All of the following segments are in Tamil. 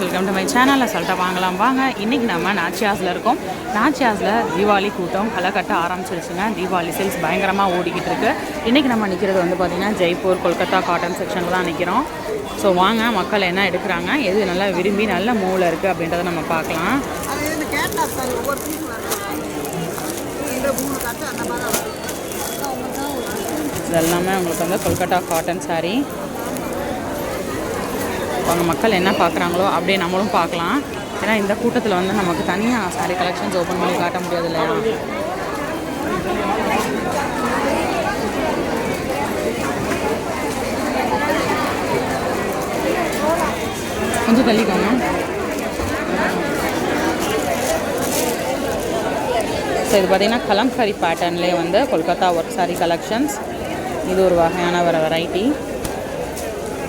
ஃப்ரெண்ட்ஸ் வெல்கம் டு மை சேனலில் சொல்லிட்டு வாங்கலாம். வாங்க இன்றைக்கி நம்ம நாச்சியாஸில் இருக்கோம். நாச்சியாஸில் தீபாவளி கூட்டம் களை கட்ட ஆரம்பிச்சிருச்சுங்க. தீபாவளி சேல்ஸ் பயங்கரமாக ஓடிக்கிட்டு இருக்கு. இன்றைக்கி நம்ம நிற்கிறது வந்து பார்த்திங்கன்னா ஜெய்ப்பூர் கொல்கத்தா காட்டன் செக்ஷனில் தான் நிற்கிறோம் ஸோ வாங்க மக்கள் என்ன எடுக்கிறாங்க? எது நல்லா விரும்பி நல்ல மூவில் இருக்குது அப்படின்றத நம்ம பார்க்கலாம். இதெல்லாமே உங்களுக்கு வந்து கொல்கட்டா காட்டன் சாரீ வருது இந்த மூணு கட்டு அந்த மாதிரி தான் வரும் இது எல்லாமே உங்களுக்கு வந்து கொல்கட்டா காட்டன் saree அவங்க மக்கள் என்ன பார்க்குறாங்களோ அப்படியே நம்மளும் பார்க்கலாம். ஏன்னா இந்த கூட்டத்தில் வந்து நமக்கு தனியாக saree கலெக்ஷன்ஸ் ஓப்பன் பண்ணி காட்ட முடியாது இல்லையா? கொஞ்சம் தள்ளிக்கோங்க. ஸோ இது பார்த்திங்கன்னா கலம்காரி பேட்டர்ன்லேயே வந்து கொல்கத்தா ஒர்க் saree கலெக்ஷன்ஸ் இது ஒரு வகையான ஒரு வெரைட்டி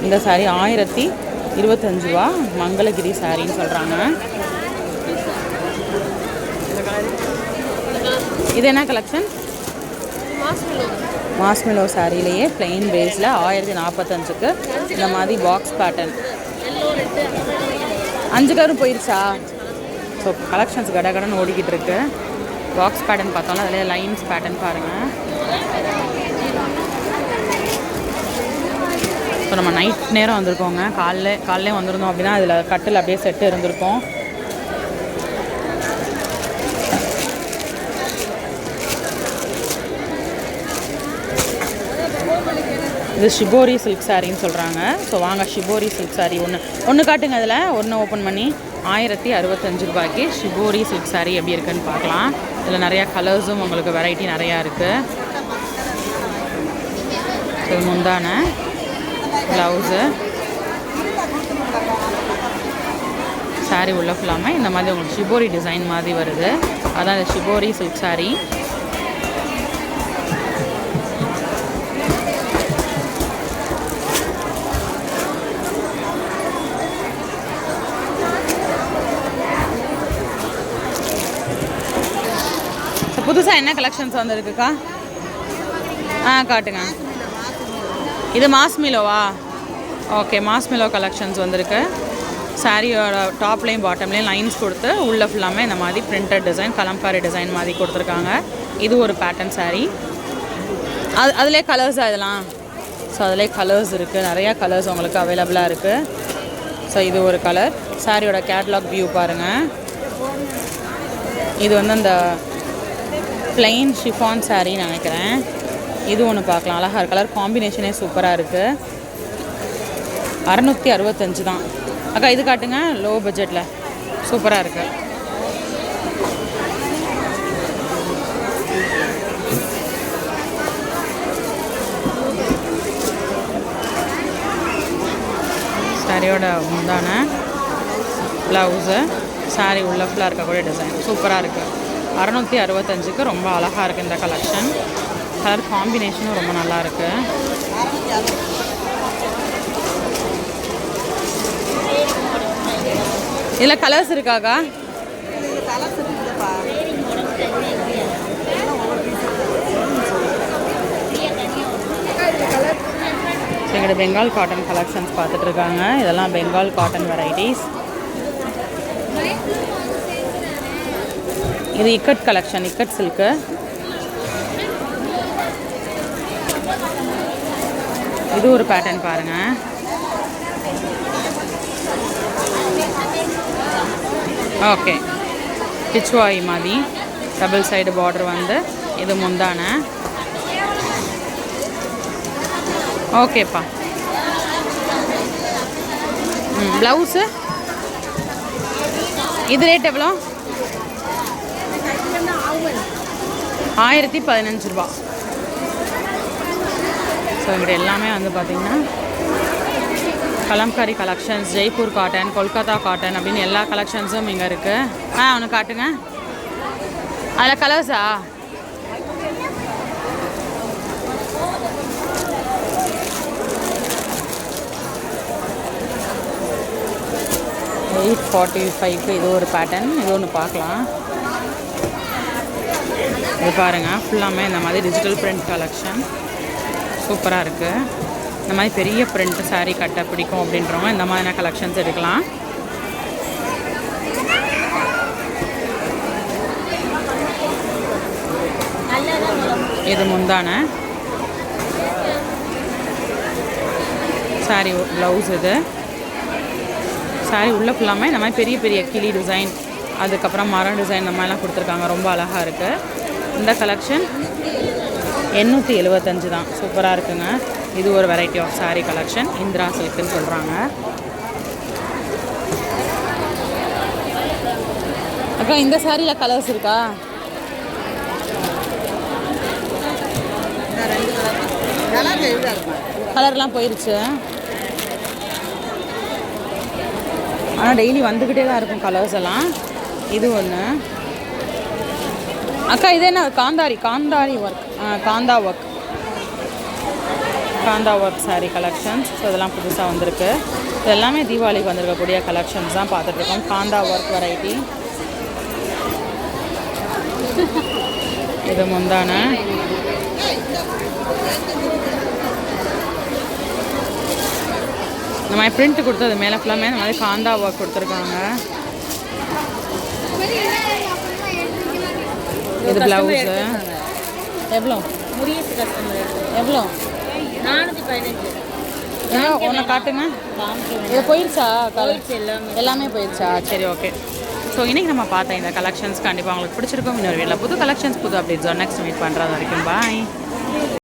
இந்த saree ஆயிரத்தி இருபத்தஞ்சு ரூபா. மங்களகிரி சாரின்னு சொல்கிறாங்க இது என்ன கலெக்ஷன் மாஸ்மெலோ சாரிலேயே பிளெயின் பேஸில் ஆயிரத்தி நாற்பத்தஞ்சுக்கு இந்த மாதிரி பாக்ஸ் பேட்டர்ன் அஞ்சு கரும் போயிருச்சா? ஸோ கலெக்ஷன்ஸ் கடகடன்னு ஓடிக்கிட்டு இருக்கு. பாக்ஸ் பேட்டர்ன் பார்த்தாலும் அதில் லைன்ஸ் பேட்டர்ன் பாருங்கள் ஸோ நம்ம நைட் நேரம் வந்திருக்கோங்க. காலைல காலையிலே வந்திருந்தோம் அப்படின்னா அதில் கட்டில் அப்படியே செட்டு இருந்திருக்கும். இது ஷிபோரி சில்க் சாரின்னு சொல்கிறாங்க ஸோ வாங்க ஷிபோரி சில்க் சாரி ஒன்று ஒன்று காட்டுங்க அதில் ஒன்று ஓப்பன் பண்ணி ஆயிரத்தி அறுபத்தஞ்சு ரூபாய்க்கு ஷிபோரி சில்க் சாரி எப்படி இருக்குன்னு பார்க்கலாம். இதில் நிறையா கலர்ஸும் உங்களுக்கு வெரைட்டி நிறையா இருக்குது இது முந்தான. ப்ளவுஸு சாரீ உள்ள ஃபுல்லாமல் இந்த மாதிரி உங்களுக்கு ஷிபோரி டிசைன் மாதிரி வருது. அதான் இந்த ஷிபோரி சில்க் சாரீ புதுசாக என்ன கலெக்ஷன்ஸ் வந்துருக்குக்கா? ஆ காட்டுங்க. இது மாஸ்மிலோவா ஓகே மாஸ்மிலோ கலெக்ஷன்ஸ் வந்திருக்கு. சாரியோட டாப்லேயும் பாட்டம்லேயும் லைன்ஸ் கொடுத்து உள்ளே ஃபுல்லாமே இந்த மாதிரி பிரிண்டட் டிசைன் கலம்காரி டிசைன் மாதிரி கொடுத்துருக்காங்க. இது ஒரு பேட்டர்ன் சாரீ அது அதிலே கலர்ஸ் இதெல்லாம்? ஸோ அதிலே கலர்ஸ் இருக்குது நிறையா கலர்ஸ் உங்களுக்கு அவைலபிளாக இருக்குது ஸோ இது ஒரு கலர் சாரியோட கேட்லாக் வியூ பாருங்கள் இது வந்து அந்த பிளெயின் ஷிஃபான் சாரின்னு நினைக்கிறேன். இது ஒன்று பார்க்கலாம். அழகாக கலர் காம்பினேஷனே சூப்பராக இருக்குது அறநூற்றி அறுபத்தஞ்சு தான். அக்கா இது காட்டுங்க. லோ பட்ஜெட்டில் சூப்பராக இருக்குது சாரியோட முந்தான. ப்ளவுஸு சாரி உள்ள ஃபுல்லாக இருக்கக்கூடிய டிசைன் சூப்பராக இருக்குது அறநூற்றி அறுபத்தஞ்சுக்கு ரொம்ப அழகாக இருக்குது இந்த கலெக்ஷன் கலர் காம்பினேஷனும் ரொம்ப நல்லா இருக்கு இதில் கலர்ஸ் இருக்காக்கா? இது பெங்கால் காட்டன் கலெக்ஷன்ஸ் பார்த்துட்டு இருக்காங்க இதெல்லாம் பெங்கால் காட்டன் வெரைட்டிஸ் இது இக்கட் கலெக்ஷன் இக்கட் சில்க்கு இது ஒரு பேட்டர்ன் பாருங்க. ஓகே பிச்சுவாய் மாதிரி டபுள் சைடு பார்டர் வந்து இது முந்தான. ஓகேப்பா ம் ப்ளவுஸு இது ரேட் எவ்வளோ? ஆயிரத்தி பதினஞ்சு ரூபா. ஸோ இங்கிட்ட எல்லாமே வந்து பார்த்திங்கன்னா kalamkari collections Jaipur cotton Kolkata cotton அப்படின்னு எல்லா கலெக்ஷன்ஸும் இங்கே இருக்குது ஆ ஒன்று காட்டுங்க. அதில் கலர்ஸா எயிட் ஃபார்ட்டி ஃபைவ்க்கு இது ஒரு பேட்டர்ன் இது ஒன்று பார்க்கலாம். இது பாருங்கள் ஃபுல்லாமே இந்த மாதிரி டிஜிட்டல் பிரிண்ட் கலெக்ஷன் சூப்பராக இருக்குது இந்த மாதிரி பெரிய பிரிண்ட் சாரீ கட்ட பிடிக்கும் அப்படின்றவங்க இந்த மாதிரியான கலெக்ஷன்ஸ் எடுக்கலாம். இது முந்தான. சாரி ப்ளவுஸ் இது. சாரி உள்ளே ஃபுல்லாமே இந்த மாதிரி பெரிய பெரிய கிளி டிசைன் அதுக்கப்புறம் மரம் டிசைன் இந்த மாதிரிலாம் கொடுத்துருக்காங்க. ரொம்ப அழகாக இருக்குது இந்த கலெக்ஷன் எண்ணூற்றி எழுபத்தஞ்சு தான் சூப்பராக இருக்குங்க. இது ஒரு variety of sari collection Indira சில்க்குன்னு சொல்கிறாங்க அக்கா இந்த சாரியில் கலர்ஸ் இருக்கா? கலர்லாம் போயிருச்சு. ஆனால் டெய்லி வந்துக்கிட்டே தான் இருக்கும் கலர்ஸ் எல்லாம். இது ஒன்று அக்கா இது என்ன? Gandhari. Gandhari work kantha work kantha work saree collections so இதெல்லாம் புதுசாக வந்திருக்கு. இது எல்லாமே தீபாவளிக்கு வந்திருக்கக்கூடிய கலெக்ஷன்ஸ் தான் பார்த்துட்ருக்கோம். காந்தா ஒர்க் வெரைட்டி இது முந்தான. இந்த மாதிரி பிரிண்ட் கொடுத்தது மேலே ஃபுல்லாமே இந்த மாதிரி காந்தா ஒர்க் கொடுத்துருக்காங்க. இது ப்ளவுஸு எவ்வளோ? முரியஸ் கஸ்டமர். எவ்வளோ? நானூற்றி பதினஞ்சு. ஒன்று காட்டுங்க. இது போயிடுச்சா கலர் எல்லாமே. எல்லாமே போயிடுச்சா சரி ஓகே. ஸோ இன்றைக்கி நம்ம பார்த்த இந்த கலெக்ஷன்ஸ் கண்டிப்பாக உங்களுக்கு பிடிச்சிருக்கும். இன்னொரு வீட்டில் புது கலெக்ஷன்ஸ் புது அப்டேட்ஸ் நெக்ஸ்ட் மீட் பண்ணுறது வரைக்கும். பாய்